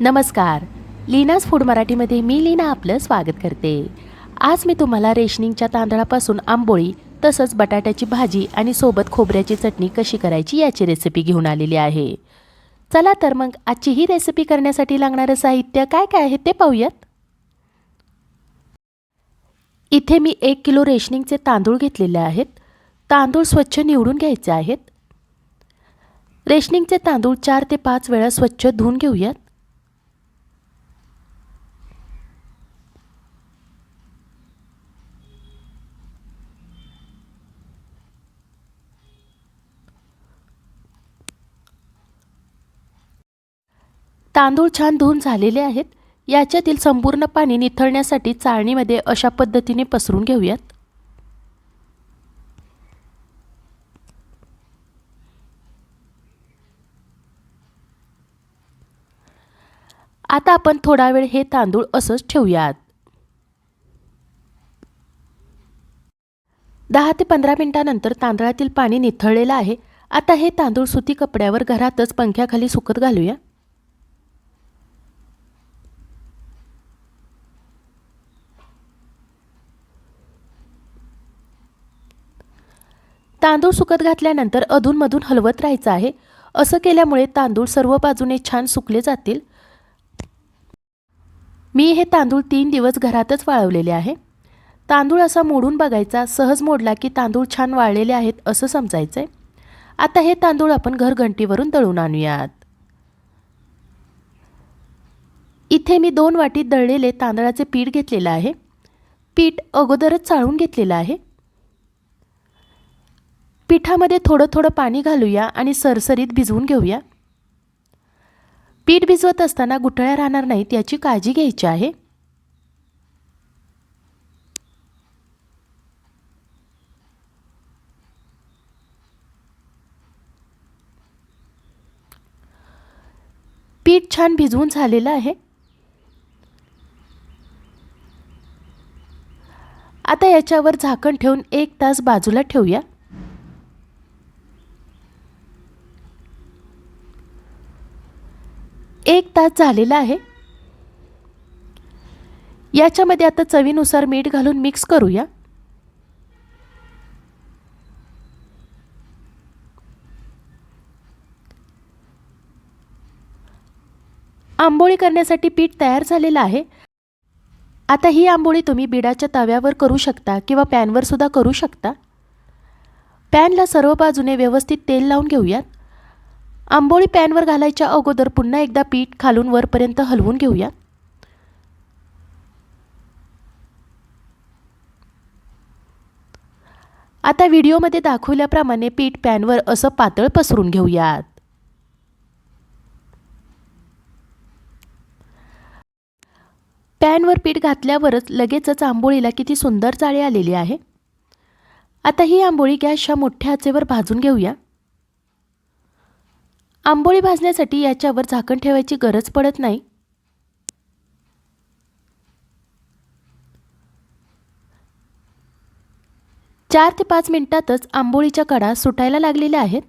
नमस्कार. लीनाज फूड मराठीमध्ये मी लीना आपलं स्वागत करते. आज मी तुम्हाला रेशनिंगच्या तांदळापासून आंबोळी तसंच बटाट्याची भाजी आणि सोबत खोबऱ्याची चटणी कशी करायची याची रेसिपी घेऊन आलेली आहे. चला तर मग आजची ही रेसिपी करण्यासाठी लागणारं साहित्य काय काय आहे ते पाहूयात. इथे मी एक किलो रेशनिंगचे तांदूळ घेतलेले आहेत. तांदूळ स्वच्छ निवडून घ्यायचे आहेत. रेशनिंगचे तांदूळ चार ते पाच वेळा स्वच्छ धुवून घेऊयात. तांदूळ छान धुवून झालेले आहेत. याच्यातील संपूर्ण पाणी निथळण्यासाठी चाळणीमध्ये अशा पद्धतीने पसरून घेऊयात. आता आपण थोडा वेळ हे तांदूळ असंच ठेवूयात. दहा ते पंधरा मिनिटानंतर तांदळातील पाणी निथळलेलं आहे. आता हे तांदूळ सुती कपड्यावर घरातच पंख्याखाली सुकत घालूया. तांदूळ सुकत घातल्यानंतर अधूनमधून हलवत राहायचं आहे. असं केल्यामुळे तांदूळ सर्व बाजूने छान सुकले जातील. मी हे तांदूळ तीन दिवस घरातच वाळवलेले आहे. तांदूळ असा मोडून बघायचा सहज मोडला की तांदूळ छान वाळलेले आहेत असं समजायचं आहे आता हे तांदूळ आपण घरघंटीवरून दळून आणूयात. इथे मी दोन वाटी दळलेले तांदळाचे पीठ घेतलेलं आहे. पीठ अगोदरच चाळून घेतलेलं आहे. पिठामध्ये थोडं थोडं पाणी घालूया आणि सरसरीत भिजवून घेऊया. पीठ भिजवत असताना गुठळ्या राहणार नाहीत याची काळजी घ्यायची आहे. पीठ छान भिजवून झालेलं आहे. आता याच्यावर झाकण ठेवून एक तास बाजूला ठेवूया. एक तास झालेला आहे. याच्यामध्ये आता चवीनुसार मीठ घालून मिक्स करूया. आंबोळी करण्यासाठी पीठ तयार झालेलं आहे. आता ही आंबोळी तुम्ही बिडाच्या तव्यावर करू शकता किंवा पॅनवर सुद्धा करू शकता. पॅनला सर्व बाजूने व्यवस्थित तेल लावून घेऊयात. आंबोळी पॅनवर घालायच्या अगोदर पुन्हा एकदा पीठ खालून वरपर्यंत हलवून घेऊया. आता व्हिडिओमध्ये दाखवल्याप्रमाणे पीठ पॅनवर असं पातळ पसरून घेऊयात. पॅनवर पीठ घातल्यावरच लगेचच आंबोळीला किती सुंदर जाळी आलेली आहे. आता ही आंबोळी गॅसच्या मोठ्या आचेवर भाजून घेऊया. आंबोळी भाजण्यासाठी याच्यावर झाकण ठेवायची गरज पडत नाही. चार ते पाच मिनिटातच आंबोळीच्या कडा सुटायला लागलेल्या आहेत.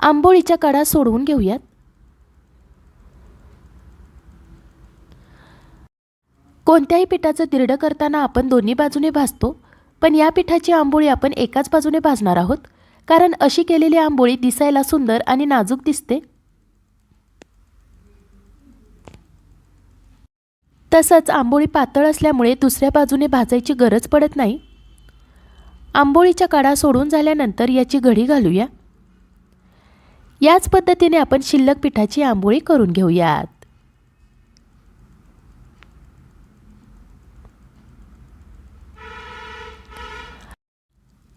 आंबोळीच्या कडा सोडवून घेऊयात. कोणत्याही पिठाचं दिरडं करताना आपण दोन्ही बाजूने भाजतो. पण या पिठाची आंबोळी आपण एकाच बाजूने भाजणार आहोत. कारण अशी केलेली आंबोळी दिसायला सुंदर आणि नाजूक दिसते. तसंच आंबोळी पातळ असल्यामुळे दुसऱ्या बाजूने भाजायची गरज पडत नाही. आंबोळीच्या काडा सोडून झाल्यानंतर याची घडी घालूया. याच पद्धतीने आपण शिल्लक पिठाची आंबोळी करून घेऊयात.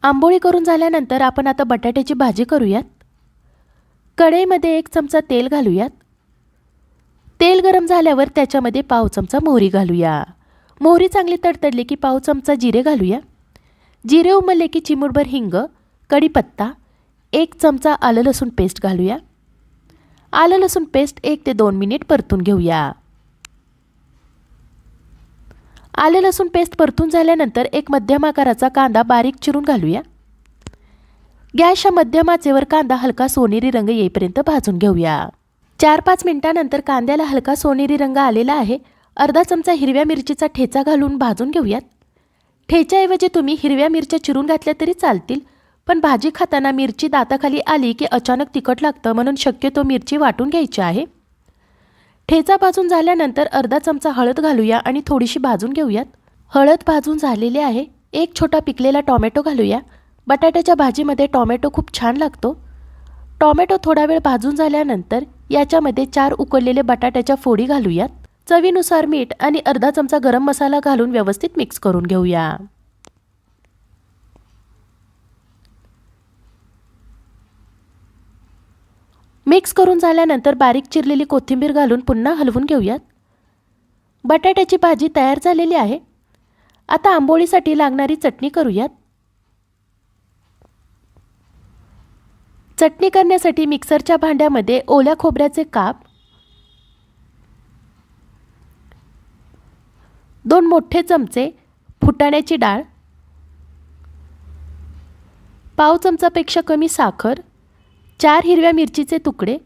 आंबोळी करून झाल्यानंतर आपण आता बटाट्याची भाजी करूयात. कढईमध्ये एक चमचा तेल घालूयात. तेल गरम झाल्यावर त्याच्यामध्ये पाव चमचा मोहरी घालूया. मोहरी चांगली तडतडली की पाव चमचा जिरे घालूया. जिरे उमलले की चिमूटभर हिंग कढीपत्ता एक चमचा आलं लसूण पेस्ट घालूया. आलं लसूण पेस्ट एक ते दोन मिनिट परतून घेऊया. आले लसूण पेस्ट परतून झाल्यानंतर एक मध्यम आकाराचा कांदा बारीक चिरून घालूया. गॅसच्या मध्यम आचेवर कांदा हलका सोनेरी रंग येईपर्यंत भाजून घेऊया. चार पाच मिनिटानंतर कांद्याला हलका सोनेरी रंग आलेला आहे. अर्धा चमचा हिरव्या मिरचीचा ठेचा घालून भाजून घेऊयात. ठेच्याऐवजी तुम्ही हिरव्या मिरच्या चिरून घातल्या तरी चालतील पण भाजी खाताना मिरची दाताखाली आली की अचानक तिखट लागतं म्हणून शक्यतो मिरची वाटून घ्यायची आहे. ठेचा भाजून झाल्यानंतर अर्धा चमचा हळद घालूया आणि थोडीशी भाजून घेऊयात. हळद भाजून झालेली आहे. एक छोटा पिकलेला टॉमॅटो घालूया. बटाट्याच्या भाजीमध्ये टॉमॅटो खूप छान लागतो. टॉमॅटो थोडा वेळ भाजून झाल्यानंतर याच्यामध्ये चार उकडलेले बटाट्याच्या फोडी घालूयात. चवीनुसार मीठ आणि अर्धा चमचा गरम मसाला घालून व्यवस्थित मिक्स करून घेऊया. मिक्स करून झाल्यानंतर बारीक चिरलेली कोथिंबीर घालून पुन्हा हलवून घेऊयात. बटाट्याची भाजी तयार झालेली आहे. आता आंबोळीसाठी लागणारी चटणी करूयात. चटणी करण्यासाठी मिक्सरच्या भांड्यामध्ये ओल्या खोबऱ्याचे काप दोन मोठे चमचे फुटाण्याची डाळ पाव चमचापेक्षा कमी साखर चार हिरव्या मिरचीचे तुकडे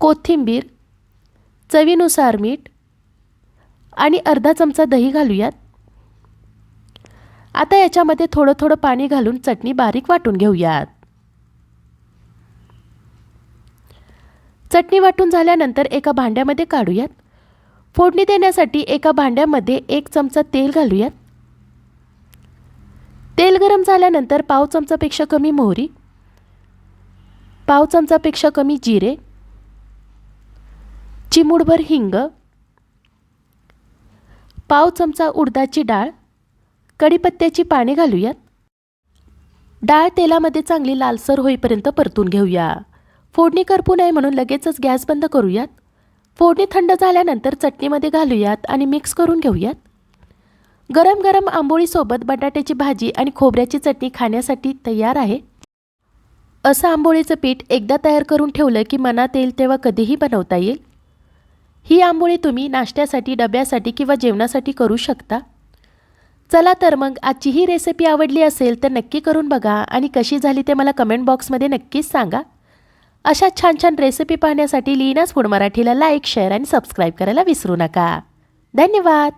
कोथिंबीर चवीनुसार मीठ आणि अर्धा चमचा दही घालूयात. आता याच्यामध्ये थोडं थोडं पाणी घालून चटणी बारीक वाटून घेऊयात. चटणी वाटून झाल्यानंतर एका भांड्यामध्ये काढूयात. फोडणी देण्यासाठी एका भांड्यामध्ये एक चमचा तेल घालूयात. तेल गरम झाल्यानंतर पाव चमचापेक्षा कमी मोहरी पाव चमचापेक्षा कमी जिरे चिमूडभर हिंग पाव चमचा उडदाची डाळ कढीपत्त्याची पाने घालूयात. डाळ तेलामध्ये चांगली लालसर होईपर्यंत परतून घेऊया. फोडणी करपू नये म्हणून लगेचच गॅस बंद करूयात. फोडणी थंड झाल्यानंतर चटणीमध्ये घालूयात आणि मिक्स करून घेऊयात. गरम गरम आंबोळीसोबत बटाट्याची भाजी आणि खोबऱ्याची चटणी खाण्यासाठी तयार आहे. असं आंबोळीचं पीठ एकदा तयार करून ठेवलं की मनात येईल तेव्हा कधीही बनवता येईल? ही आंबोळी तुम्ही नाश्त्यासाठी डब्यासाठी किंवा जेवणासाठी करू शकता? चला तर मग आजची ही रेसिपी आवडली असेल तर नक्की करून बघा आणि कशी झाली ते मला कमेंट बॉक्समध्ये नक्कीच सांगा. अशा छान छान रेसिपी पाहण्यासाठी लीनाच फूड मराठीला लाईक शेअर आणि सबस्क्राईब करायला विसरू नका. धन्यवाद!